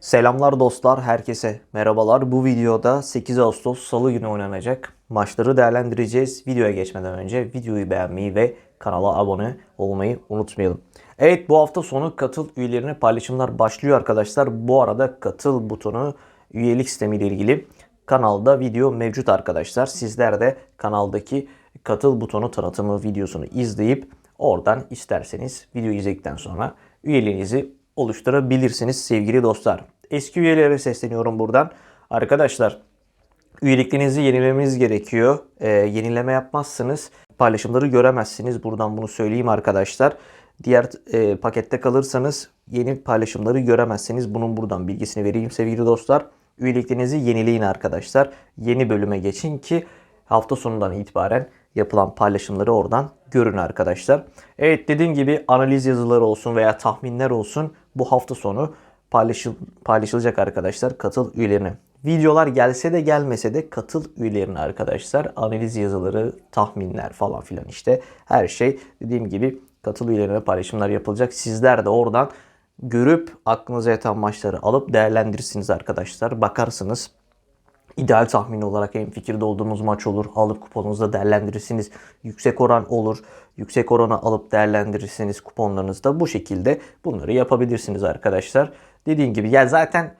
Selamlar dostlar, herkese merhabalar. Bu videoda 8 Ağustos Salı günü oynanacak maçları değerlendireceğiz. Videoya geçmeden önce videoyu beğenmeyi ve kanala abone olmayı unutmayalım. Evet bu hafta sonu katıl üyelerine paylaşımlar başlıyor arkadaşlar. Bu arada katıl butonu üyelik sistemiyle ilgili kanalda video mevcut arkadaşlar. Sizler de kanaldaki katıl butonu tanıtımı videosunu izleyip oradan isterseniz video izledikten sonra üyeliğinizi oluşturabilirsiniz sevgili dostlar. Eski üyelere sesleniyorum buradan. Arkadaşlar üyeliklerinizi yenilemeniz gerekiyor. Ee, yenileme yapmazsanız paylaşımları göremezsiniz. Buradan bunu söyleyeyim arkadaşlar. Diğer e, pakette kalırsanız yeni paylaşımları göremezsiniz. Bunun buradan bilgisini vereyim sevgili dostlar. Üyeliklerinizi yenileyin arkadaşlar. Yeni bölüme geçin ki hafta sonundan itibaren yapılan paylaşımları oradan görün arkadaşlar. Evet dediğim gibi analiz yazıları olsun veya tahminler olsun bu hafta sonu paylaşıl paylaşılacak arkadaşlar katıl üyelerine. Videolar gelse de gelmese de katıl üyelerine arkadaşlar analiz yazıları, tahminler falan filan işte her şey dediğim gibi katıl üyelerine paylaşımlar yapılacak. Sizler de oradan görüp aklınıza yatan maçları alıp değerlendirirsiniz arkadaşlar. Bakarsınız ideal tahmin olarak en fikirde olduğunuz maç olur. Alıp kuponunuzda değerlendirirsiniz. Yüksek oran olur. Yüksek oranı alıp değerlendirirsiniz kuponlarınızda. Bu şekilde bunları yapabilirsiniz arkadaşlar. Dediğim gibi ya zaten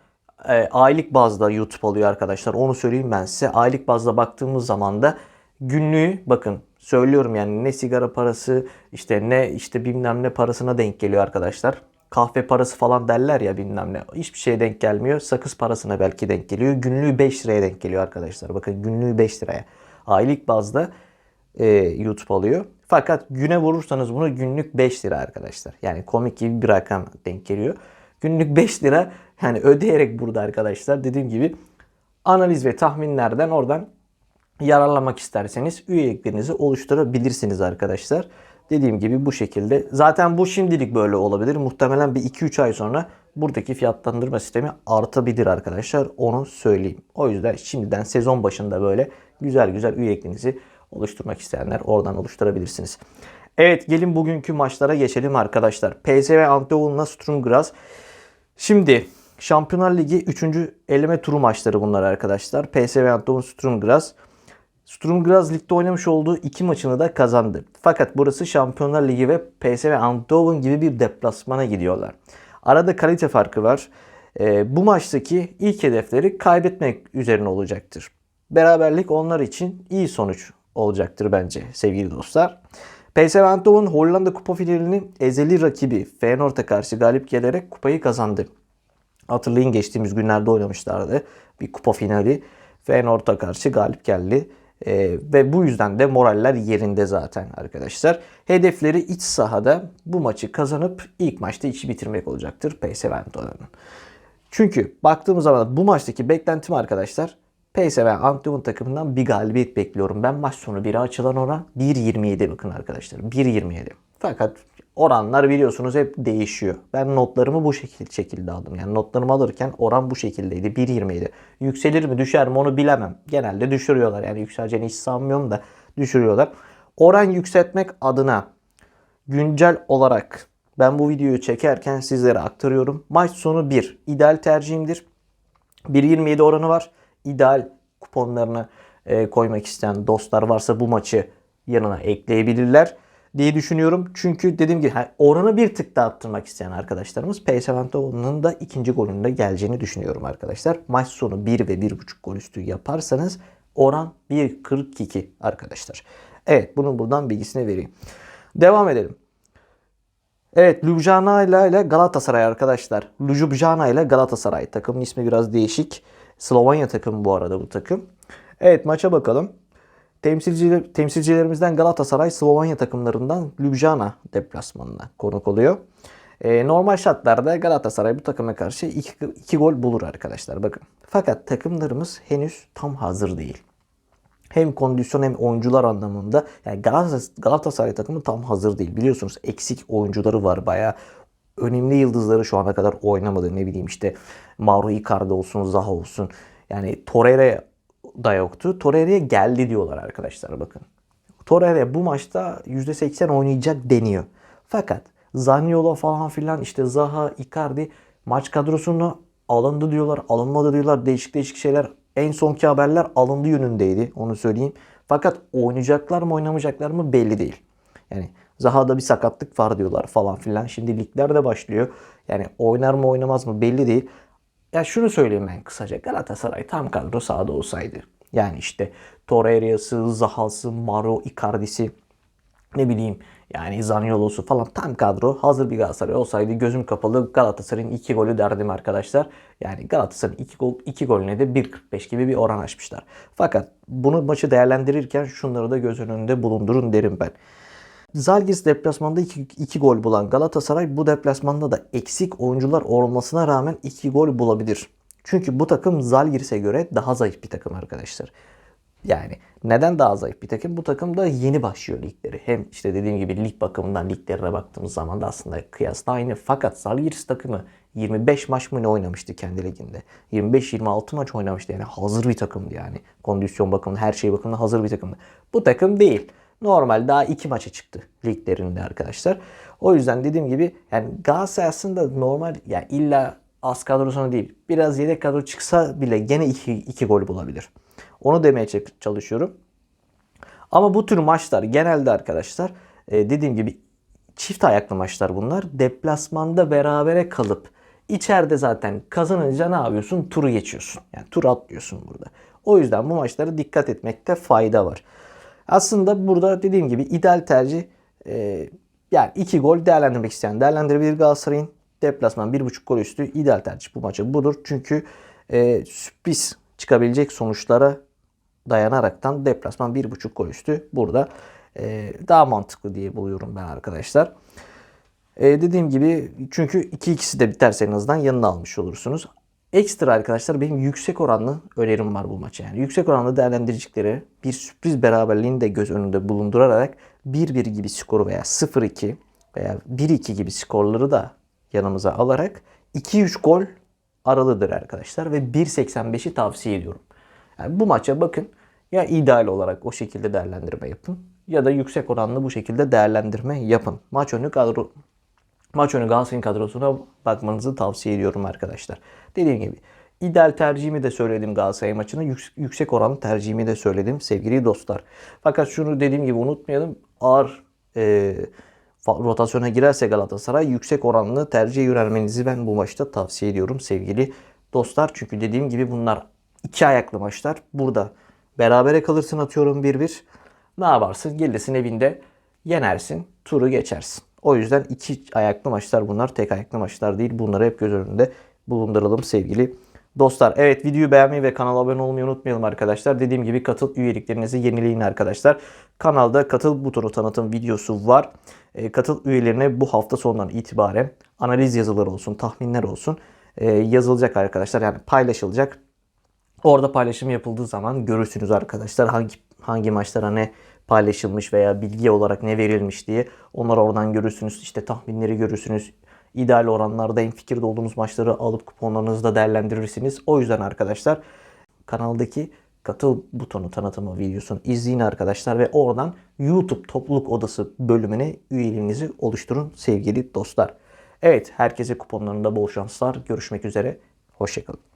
e, aylık bazda YouTube alıyor arkadaşlar. Onu söyleyeyim ben size. Aylık bazda baktığımız zaman da günlüğü bakın söylüyorum yani ne sigara parası işte ne işte bilmem ne parasına denk geliyor arkadaşlar kahve parası falan derler ya bilmem ne. Hiçbir şeye denk gelmiyor. Sakız parasına belki denk geliyor. Günlüğü 5 liraya denk geliyor arkadaşlar. Bakın günlüğü 5 liraya. Aylık bazda e, YouTube alıyor. Fakat güne vurursanız bunu günlük 5 lira arkadaşlar. Yani komik gibi bir rakam denk geliyor. Günlük 5 lira yani ödeyerek burada arkadaşlar dediğim gibi analiz ve tahminlerden oradan yararlanmak isterseniz üyeliklerinizi oluşturabilirsiniz arkadaşlar. Dediğim gibi bu şekilde. Zaten bu şimdilik böyle olabilir. Muhtemelen bir 2-3 ay sonra buradaki fiyatlandırma sistemi artabilir arkadaşlar. Onu söyleyeyim. O yüzden şimdiden sezon başında böyle güzel güzel üyeliklerinizi oluşturmak isteyenler oradan oluşturabilirsiniz. Evet gelin bugünkü maçlara geçelim arkadaşlar. PSV Eindhoven'la Sturm Graz. Şimdi Şampiyonlar Ligi 3. eleme turu maçları bunlar arkadaşlar. PSV Eindhoven Sturm Graz. Sturm Graz ligde oynamış olduğu iki maçını da kazandı. Fakat burası Şampiyonlar Ligi ve PSV Eindhoven gibi bir deplasmana gidiyorlar. Arada kalite farkı var. Ee, bu maçtaki ilk hedefleri kaybetmek üzerine olacaktır. Beraberlik onlar için iyi sonuç olacaktır bence sevgili dostlar. PSV Eindhoven Hollanda Kupa finalini ezeli rakibi Feyenoord'a karşı galip gelerek kupayı kazandı. Hatırlayın geçtiğimiz günlerde oynamışlardı bir kupa finali. Feyenoord'a karşı galip geldi. Ee, ve bu yüzden de moraller yerinde zaten arkadaşlar. Hedefleri iç sahada bu maçı kazanıp ilk maçta içi bitirmek olacaktır PSV Eindhoven'ın. Çünkü baktığımız zaman bu maçtaki beklentim arkadaşlar PSV Eindhoven takımından bir galibiyet bekliyorum. Ben maç sonu 1'e açılan oran 1.27 bakın arkadaşlar 1.27. Fakat oranlar biliyorsunuz hep değişiyor. Ben notlarımı bu şekilde, şekilde aldım. Yani notlarımı alırken oran bu şekildeydi. 1.27. Yükselir mi düşer mi onu bilemem. Genelde düşürüyorlar. Yani yükseleceğini hiç sanmıyorum da düşürüyorlar. Oran yükseltmek adına güncel olarak ben bu videoyu çekerken sizlere aktarıyorum. Maç sonu 1. ideal tercihimdir. 1.27 oranı var. İdeal kuponlarını e, koymak isteyen dostlar varsa bu maçı yanına ekleyebilirler diye düşünüyorum. Çünkü dediğim gibi oranı bir tık daha arttırmak isteyen arkadaşlarımız PSV Eindhoven'ın da ikinci golünde geleceğini düşünüyorum arkadaşlar. Maç sonu 1 ve 1.5 gol üstü yaparsanız oran 1.42 arkadaşlar. Evet bunun buradan bilgisini vereyim. Devam edelim. Evet Ljubljana ile Galatasaray arkadaşlar. Ljubljana ile Galatasaray. Takımın ismi biraz değişik. Slovenya takımı bu arada bu takım. Evet maça bakalım. Temsilciler, temsilcilerimizden Galatasaray Slovenya takımlarından Ljubljana deplasmanına konuk oluyor. Ee, normal şartlarda Galatasaray bu takıma karşı 2 gol bulur arkadaşlar bakın. Fakat takımlarımız henüz tam hazır değil. Hem kondisyon hem oyuncular anlamında yani Galatasaray takımı tam hazır değil. Biliyorsunuz eksik oyuncuları var bayağı. Önemli yıldızları şu ana kadar oynamadı. Ne bileyim işte Mauro Icardi olsun, Zaha olsun. Yani Torreira da yoktu. Torreira'ya geldi diyorlar arkadaşlar bakın. Torreira bu maçta %80 oynayacak deniyor. Fakat Zaniolo falan filan işte Zaha, Icardi maç kadrosunu alındı diyorlar, alınmadı diyorlar. Değişik değişik şeyler. En sonki haberler alındı yönündeydi. Onu söyleyeyim. Fakat oynayacaklar mı oynamayacaklar mı belli değil. Yani Zaha'da bir sakatlık var diyorlar falan filan. Şimdi ligler de başlıyor. Yani oynar mı oynamaz mı belli değil. Ya şunu söyleyeyim ben kısaca. Galatasaray tam kadro sahada olsaydı. Yani işte Torreira'sı, Zaha'sı, Maro, Icardi'si ne bileyim yani Zaniolo'su falan tam kadro hazır bir Galatasaray olsaydı gözüm kapalı Galatasaray'ın 2 golü derdim arkadaşlar. Yani Galatasaray'ın 2 gol 2 golüne de 1.45 gibi bir oran açmışlar. Fakat bunu maçı değerlendirirken şunları da göz önünde bulundurun derim ben. Zalgiris deplasmanda 2 gol bulan Galatasaray bu deplasmanda da eksik oyuncular olmasına rağmen 2 gol bulabilir. Çünkü bu takım Zalgiris'e göre daha zayıf bir takım arkadaşlar. Yani neden daha zayıf bir takım? Bu takım da yeni başlıyor ligleri. Hem işte dediğim gibi lig bakımından liglerine baktığımız zaman da aslında kıyasla aynı. Fakat Zalgiris takımı 25 maç mı ne oynamıştı kendi liginde? 25-26 maç oynamıştı. Yani hazır bir takımdı yani. Kondisyon bakımından her şey bakımından hazır bir takımdı. Bu takım değil. Normal daha iki maça çıktı liglerinde arkadaşlar. O yüzden dediğim gibi yani Galatasaray aslında normal yani illa az kadrosuna değil biraz yedek kadro çıksa bile gene iki, iki gol bulabilir. Onu demeye çalışıyorum. Ama bu tür maçlar genelde arkadaşlar e, dediğim gibi çift ayaklı maçlar bunlar. Deplasmanda berabere kalıp içeride zaten kazanınca ne yapıyorsun? Turu geçiyorsun. Yani tur atlıyorsun burada. O yüzden bu maçlara dikkat etmekte fayda var. Aslında burada dediğim gibi ideal tercih e, yani iki gol değerlendirmek isteyen değerlendirebilir Galatasaray'ın. Deplasman 1.5 gol üstü ideal tercih bu maçı budur. Çünkü e, sürpriz çıkabilecek sonuçlara dayanaraktan deplasman 1.5 gol üstü burada e, daha mantıklı diye buluyorum ben arkadaşlar. E, dediğim gibi çünkü 2-2'si de biterse en azından yanına almış olursunuz. Ekstra arkadaşlar benim yüksek oranlı önerim var bu maça. Yani yüksek oranlı değerlendirecekleri bir sürpriz beraberliğini de göz önünde bulundurarak 1-1 gibi skoru veya 0-2 veya 1-2 gibi skorları da yanımıza alarak 2-3 gol aralıdır arkadaşlar ve 1.85'i tavsiye ediyorum. Yani bu maça bakın ya ideal olarak o şekilde değerlendirme yapın ya da yüksek oranlı bu şekilde değerlendirme yapın. Maç önü kadro maç önü Galatasaray'ın kadrosuna bakmanızı tavsiye ediyorum arkadaşlar. Dediğim gibi ideal tercihimi de söyledim Galatasaray maçına. Yüksek oranlı tercihimi de söyledim sevgili dostlar. Fakat şunu dediğim gibi unutmayalım. Ağır e, rotasyona girerse Galatasaray yüksek oranlı tercih yönelmenizi ben bu maçta tavsiye ediyorum sevgili dostlar. Çünkü dediğim gibi bunlar iki ayaklı maçlar. Burada berabere kalırsın atıyorum 1-1. Ne yaparsın? Gelirsin evinde yenersin, turu geçersin. O yüzden iki ayaklı maçlar bunlar. Tek ayaklı maçlar değil. Bunları hep göz önünde bulunduralım sevgili dostlar. Evet videoyu beğenmeyi ve kanala abone olmayı unutmayalım arkadaşlar. Dediğim gibi katıl üyeliklerinizi yenileyin arkadaşlar. Kanalda katıl butonu tanıtım videosu var. E, katıl üyelerine bu hafta sonundan itibaren analiz yazıları olsun, tahminler olsun e, yazılacak arkadaşlar. Yani paylaşılacak. Orada paylaşım yapıldığı zaman görürsünüz arkadaşlar hangi hangi maçlara ne paylaşılmış veya bilgi olarak ne verilmiş diye. Onları oradan görürsünüz. İşte tahminleri görürsünüz. İdeal oranlarda en fikirde olduğunuz maçları alıp kuponlarınızı da değerlendirirsiniz. O yüzden arkadaşlar kanaldaki katıl butonu tanıtımı videosunu izleyin arkadaşlar ve oradan YouTube topluluk odası bölümüne üyeliğinizi oluşturun sevgili dostlar. Evet herkese kuponlarında bol şanslar. Görüşmek üzere. Hoşçakalın.